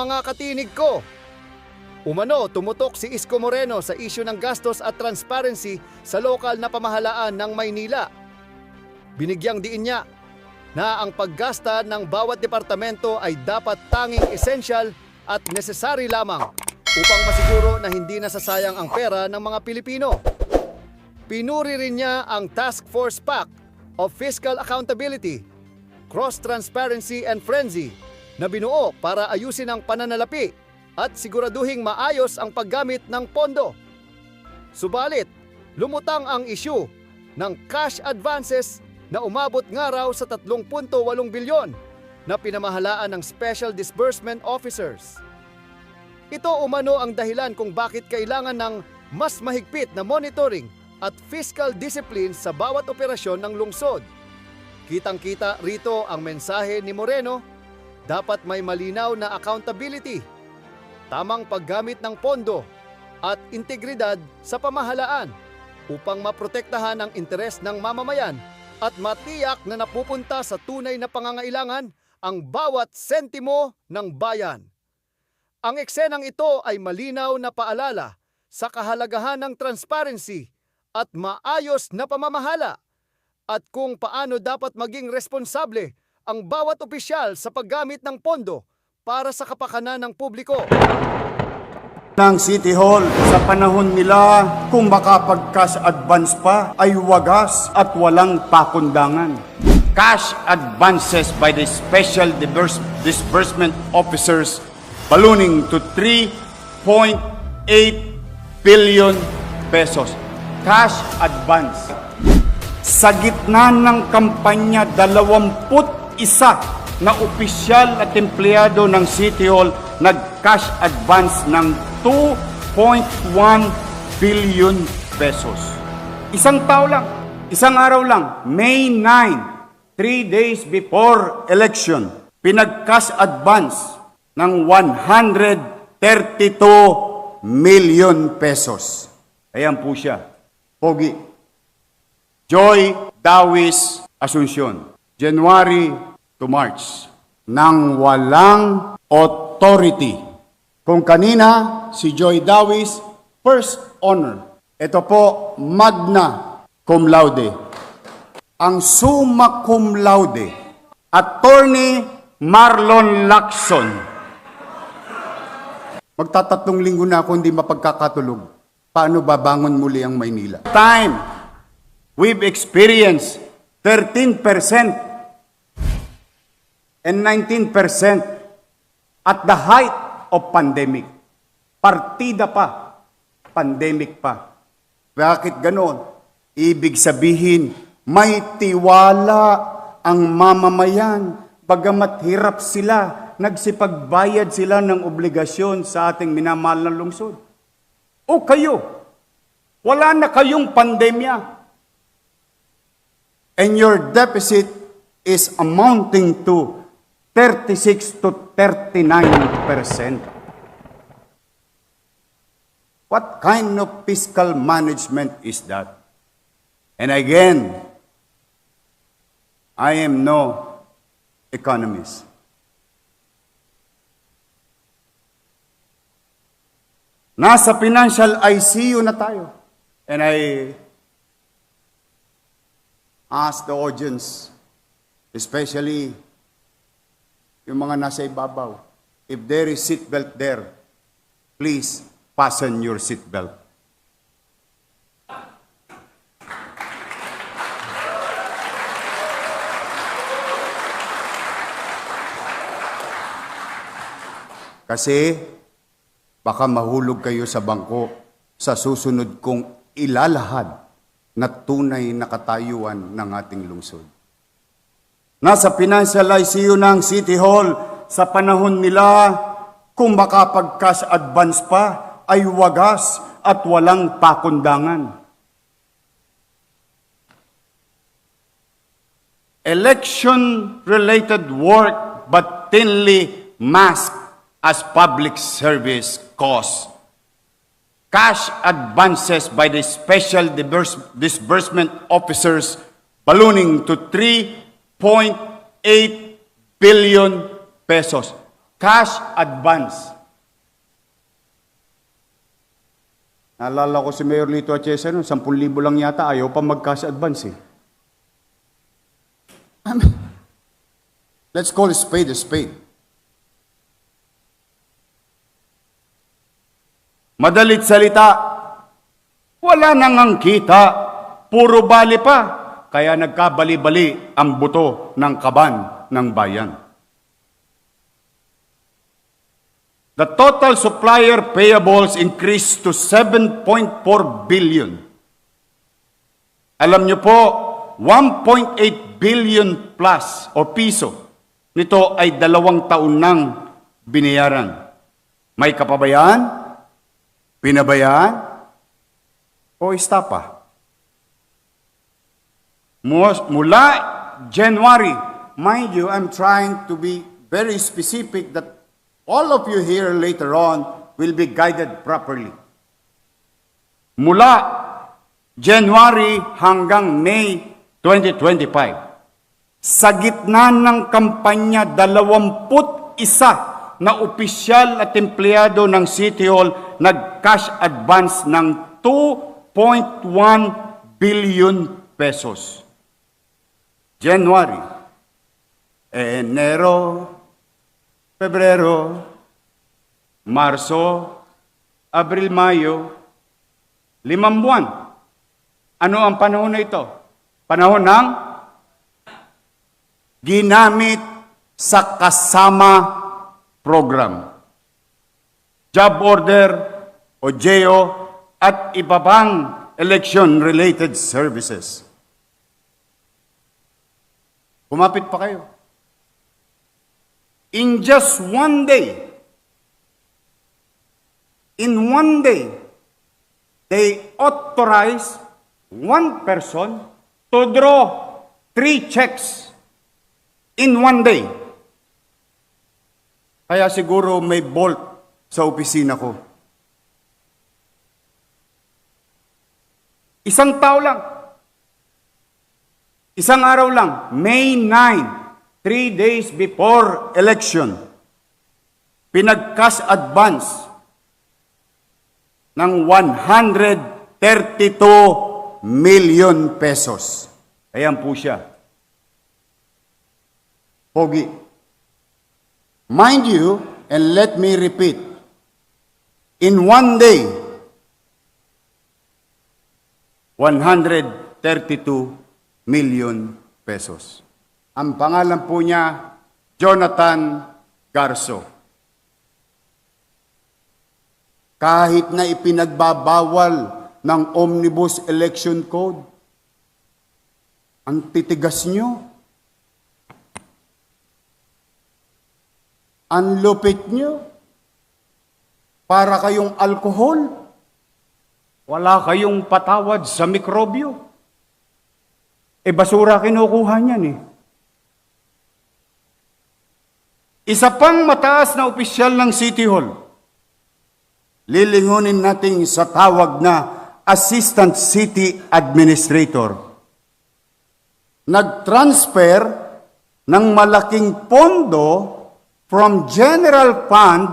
mga katinig ko. Umano, tumutok si Isko Moreno sa isyu ng gastos at transparency sa lokal na pamahalaan ng Maynila. Binigyang diin niya na ang paggasta ng bawat departamento ay dapat tanging essential at necessary lamang upang masiguro na hindi nasasayang ang pera ng mga Pilipino. Pinuri rin niya ang Task Force Pact of Fiscal Accountability, Cross Transparency and Frenzy na binuo para ayusin ang pananalapi at siguraduhing maayos ang paggamit ng pondo. Subalit, lumutang ang isyu ng cash advances na umabot nga raw sa 3.8 bilyon na pinamahalaan ng Special Disbursement Officers. Ito umano ang dahilan kung bakit kailangan ng mas mahigpit na monitoring at fiscal discipline sa bawat operasyon ng lungsod. Kitang-kita rito ang mensahe ni Moreno, dapat may malinaw na accountability, tamang paggamit ng pondo at integridad sa pamahalaan upang maprotektahan ang interes ng mamamayan at matiyak na napupunta sa tunay na pangangailangan ang bawat sentimo ng bayan. Ang eksenang ito ay malinaw na paalala sa kahalagahan ng transparency at maayos na pamamahala at kung paano dapat maging responsable ang bawat opisyal sa paggamit ng pondo para sa kapakanan ng publiko. ng City Hall sa panahon nila kung makapag-cash advance pa ay wagas at walang pakundangan. Cash advances by the Special Disburs- Disbursement Officers ballooning to 3.8 billion pesos. Cash advance. Sa gitna ng kampanya, 21 na opisyal at empleyado ng City Hall nag-cash advance ng 2.1 billion pesos. Isang tao lang, isang araw lang, May 9, three days before election, pinag-cash advance ng 132 million pesos. Ayan po siya. Pogi. Joy Dawis Asuncion. January to March. Nang walang authority. Kung kanina, si Joy Dawis, first honor. Ito po, magna cum laude. Ang summa cum laude, Attorney Marlon Lacson. Magtatatlong linggo na ako hindi mapagkakatulog. Paano babangon muli ang Maynila? Time, we've experienced 13% and 19% at the height of pandemic. Partida pa, pandemic pa. Bakit ganon? Ibig sabihin, may tiwala ang mamamayan. Bagamat hirap sila, nagsipagbayad sila ng obligasyon sa ating minamahal na lungsod. O kayo, wala na kayong pandemya. And your deficit is amounting to 36 to 39 percent. What kind of fiscal management is that? And again, I am no economist. Nasa financial ICU na tayo. And I ask the audience, especially yung mga nasa ibabaw, if there is seatbelt there, please fasten your seatbelt. Kasi baka mahulog kayo sa bangko sa susunod kong ilalahad na tunay na katayuan ng ating lungsod. Nasa financial ICU ng City Hall sa panahon nila kung makapag-cash advance pa ay wagas at walang pakundangan. Election-related work but thinly masked as public service costs. Cash advances by the special disburs- disbursement officers ballooning to 3.8 billion pesos. cash advance. Naalala ko si Mayor Lito Atiesa noon, 10,000 lang yata, ayaw pa mag-cash advance eh. Let's call a spade a spade. Madalit salita, wala nang ang kita, puro bali pa, kaya nagkabali-bali ang buto ng kaban ng bayan. The total supplier payables increased to 7.4 billion. Alam niyo po, 1.8 billion plus o piso nito ay dalawang taon nang binayaran. May kapabayaan? Pinabayaan? O istapa? Mu- Mula January, mind you, I'm trying to be very specific that all of you here later on will be guided properly. Mula January hanggang May 2025, sa gitna ng kampanya, 21 na opisyal at empleyado ng City Hall nag-cash advance ng 2.1 billion pesos. January, Enero, Pebrero, Marso, Abril, Mayo, limang buwan. Ano ang panahon na ito? Panahon ng ginamit sa kasama program. Job order o JO at iba pang election-related services. Kumapit pa kayo. In just one day, in one day, they authorize one person to draw three checks in one day. Kaya siguro may bolt sa opisina ko. Isang tao lang. Isang araw lang, May 9, three days before election, pinag-cash advance ng 132 million pesos. Ayan po siya. Pogi. Mind you, and let me repeat, in one day, 132 million pesos. Ang pangalan po niya, Jonathan Garso. Kahit na ipinagbabawal ng Omnibus Election Code, ang titigas niyo, ang lupit niyo, para kayong alkohol, wala kayong patawad sa mikrobyo. E basura kinukuha niyan eh. Isa pang mataas na opisyal ng City Hall, lilingunin natin sa tawag na Assistant City Administrator. Nag-transfer ng malaking pondo from General Fund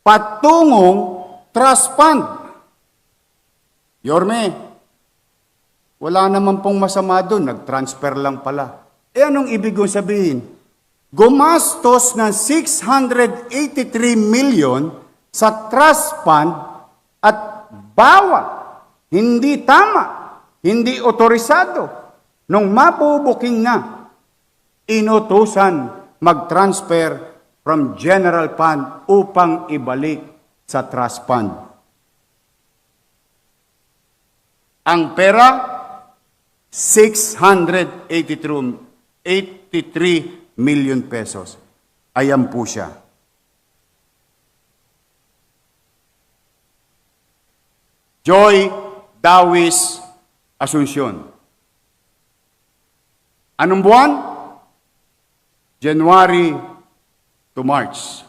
patungong Trust Fund. Yorme, wala naman pong masama doon, nag-transfer lang pala. E anong ibig kong sabihin? Gumastos ng 683 million sa trust fund at bawa, hindi tama, hindi otorisado. Nung mapubuking na, inutusan mag-transfer from general fund upang ibalik sa trust fund. Ang pera, 683 million pesos. Ayan po siya. Joy Dawis Asuncion. Anong buwan? January to March.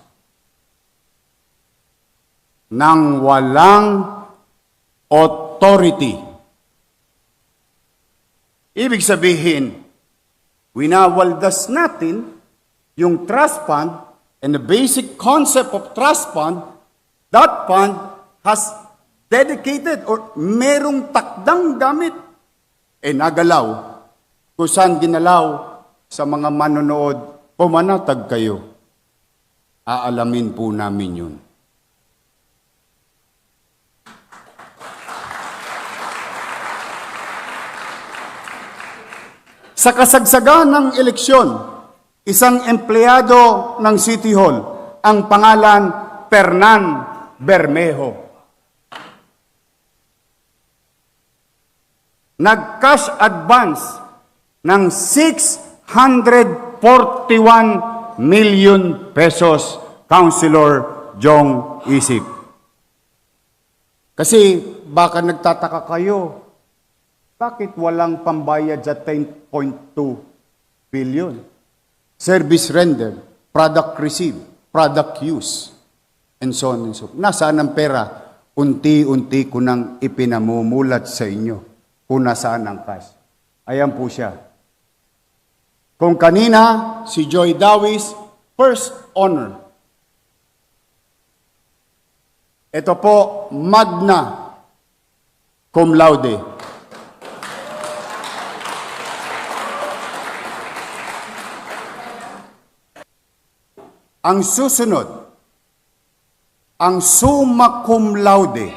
Nang walang authority. Ibig sabihin, winawaldas natin yung trust fund And the basic concept of trust fund, that fund has dedicated or merong takdang gamit. Eh nagalaw, kung saan ginalaw sa mga manonood, pumanatag kayo. Aalamin po namin yun. Sa kasagsagan ng eleksyon, isang empleyado ng City Hall, ang pangalan Fernan Bermejo. Nag-cash advance ng 641 million pesos, Councilor Jong Isip. Kasi baka nagtataka kayo, bakit walang pambayad sa 10.2 billion? Service render, product received, product use, and so on and so forth. Nasaan ang pera? Unti-unti ko nang ipinamumulat sa inyo kung nasaan ang cash. Ayan po siya. Kung kanina, si Joy Dawis, first honor. Ito po, magna cum laude. Ang susunod, ang summa cum laude.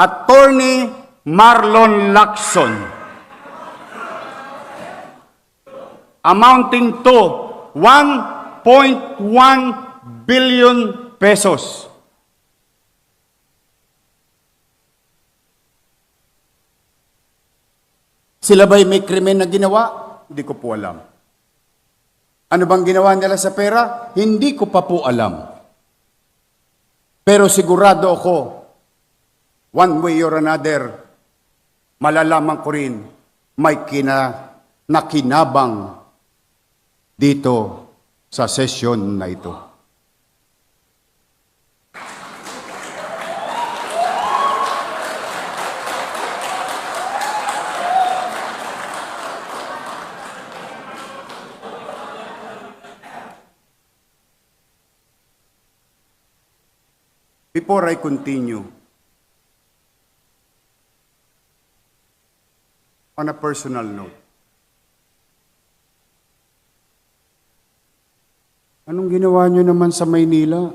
Attorney Marlon Lacson. Amounting to 1.1 billion pesos. Sila ba'y may krimen na ginawa? Hindi ko po alam. Ano bang ginawa nila sa pera? Hindi ko pa po alam. Pero sigurado ako, one way or another, malalaman ko rin may kina, nakinabang dito sa sesyon na ito. Before I continue, on a personal note, anong ginawa nyo naman sa Maynila?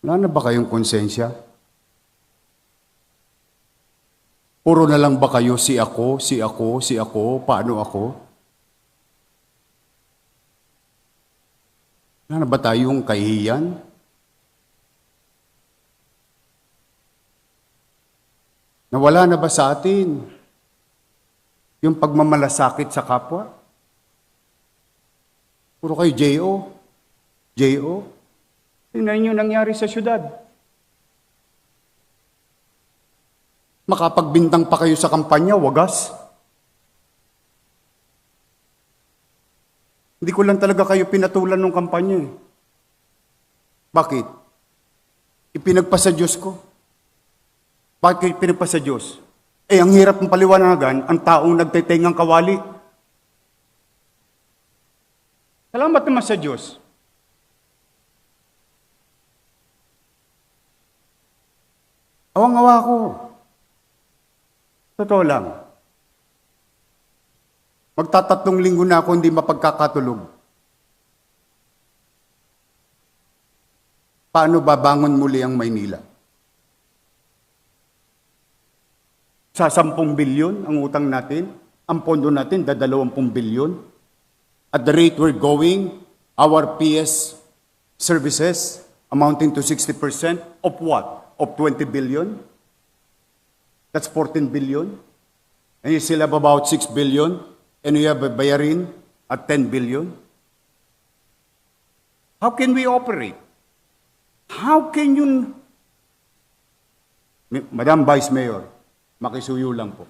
Wala na ba kayong konsensya? Puro na lang ba kayo si ako, si ako, si ako, paano ako? Wala na ba tayong kahihiyan? Nawala na ba sa atin yung pagmamalasakit sa kapwa? Puro kayo J.O. J.O. Tingnan niyo nangyari sa syudad. Makapagbintang pa kayo sa kampanya, wagas. Hindi ko lang talaga kayo pinatulan ng kampanya eh. Bakit? Ipinagpasa Diyos ko. Bakit pinagpasa Diyos? Eh, ang hirap ng paliwanagan, ang taong nagtitengang kawali. Salamat naman sa Diyos. Awang-awa ko. Totoo lang. Magtatatlong linggo na ako hindi mapagkakatulog. Paano babangon muli ang Maynila? Sa 10 bilyon ang utang natin, ang pondo natin dadalawampung bilyon. At the rate we're going, our PS services amounting to 60% of what? Of 20 billion? That's 14 billion. And you still have about 6 billion. And bayarin at 10 billion. How can we operate? How can you... Madam Vice Mayor, makisuyo lang po.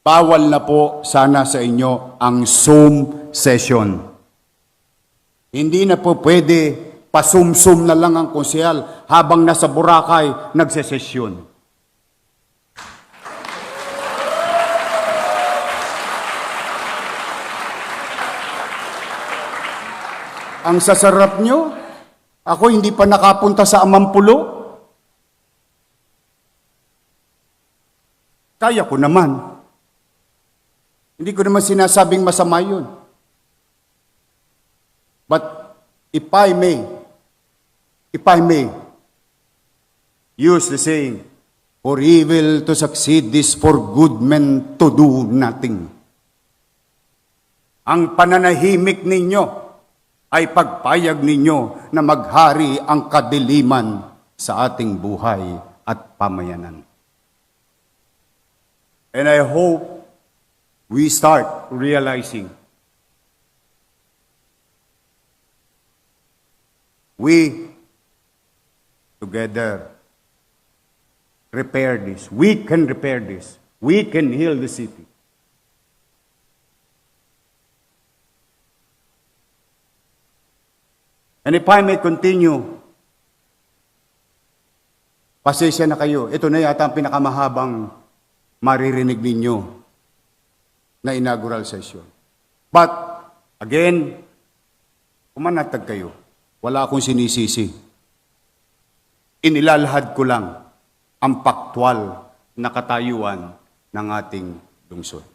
Bawal na po sana sa inyo ang Zoom session. Hindi na po pwede pasumsum na lang ang konsyal habang nasa Boracay nagsesesyon. Ang sasarap nyo. Ako hindi pa nakapunta sa Amampulo. Kaya ko naman. Hindi ko naman sinasabing masama yun. But if I may, if I may, use the saying, for evil to succeed is for good men to do nothing. Ang pananahimik ninyo ay pagpayag ninyo na maghari ang kadiliman sa ating buhay at pamayanan. And I hope we start realizing we together repair this. We can repair this. We can heal the city. And if I may continue, pasensya na kayo. Ito na yata ang pinakamahabang maririnig ninyo na inaugural session. But, again, kumanatag kayo. Wala akong sinisisi. Inilalahad ko lang ang paktwal na katayuan ng ating lungsod.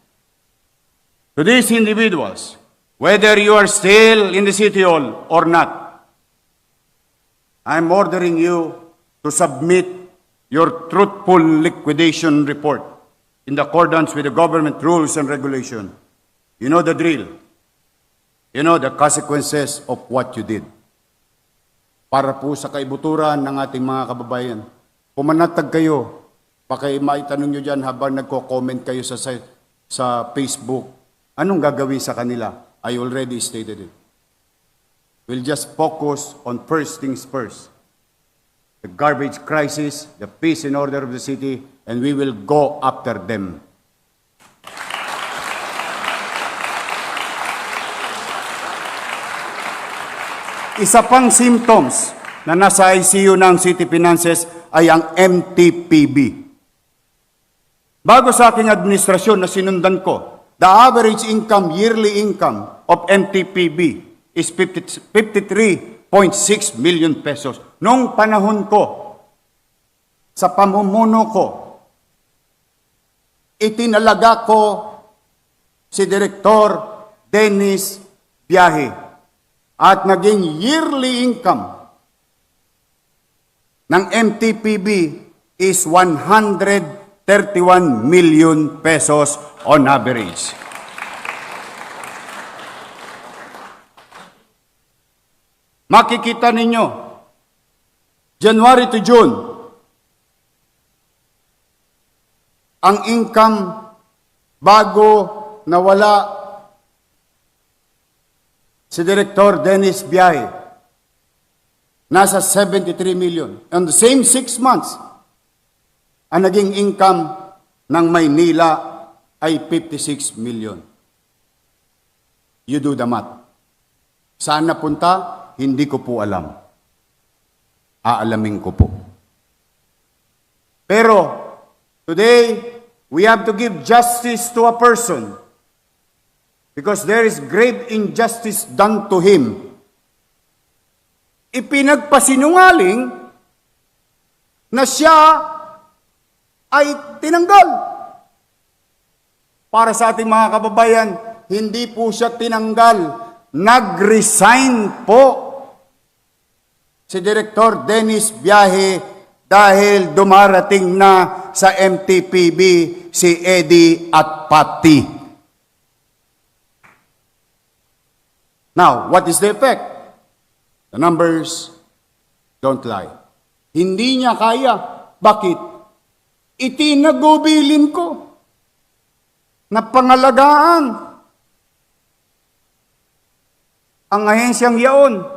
To these individuals, whether you are still in the city hall or not, I'm ordering you to submit your truthful liquidation report in accordance with the government rules and regulation. You know the drill. You know the consequences of what you did. Para po sa kaibuturan ng ating mga kababayan, pumanatag kayo, pakay maitanong nyo dyan habang nagko-comment kayo sa, sa Facebook, anong gagawin sa kanila? I already stated it. We'll just focus on first things first. The garbage crisis, the peace and order of the city, and we will go after them. Isa pang symptoms na nasa ICU ng City Finances ay ang MTPB. Bago sa aking administrasyon na sinundan ko, the average income, yearly income of MTPB is 50 53.6 million pesos. Noong panahon ko, sa pamumuno ko, itinalaga ko si Direktor Dennis Biyahe at naging yearly income ng MTPB is 131 million pesos on average. Makikita ninyo, January to June, ang income bago nawala si Director Dennis Biyahe, nasa 73 million. On the same six months, ang naging income ng Maynila ay 56 million. You do the math. Saan napunta? Hindi ko po alam. Aalamin ko po. Pero, today, we have to give justice to a person because there is great injustice done to him. Ipinagpasinungaling na siya ay tinanggal. Para sa ating mga kababayan, hindi po siya tinanggal. Nag-resign po si Direktor Dennis Biyahe dahil dumarating na sa MTPB si Eddie at Patti. Now, what is the effect? The numbers don't lie. Hindi niya kaya. Bakit? Itinagubilin ko na pangalagaan ang ahensyang yaon.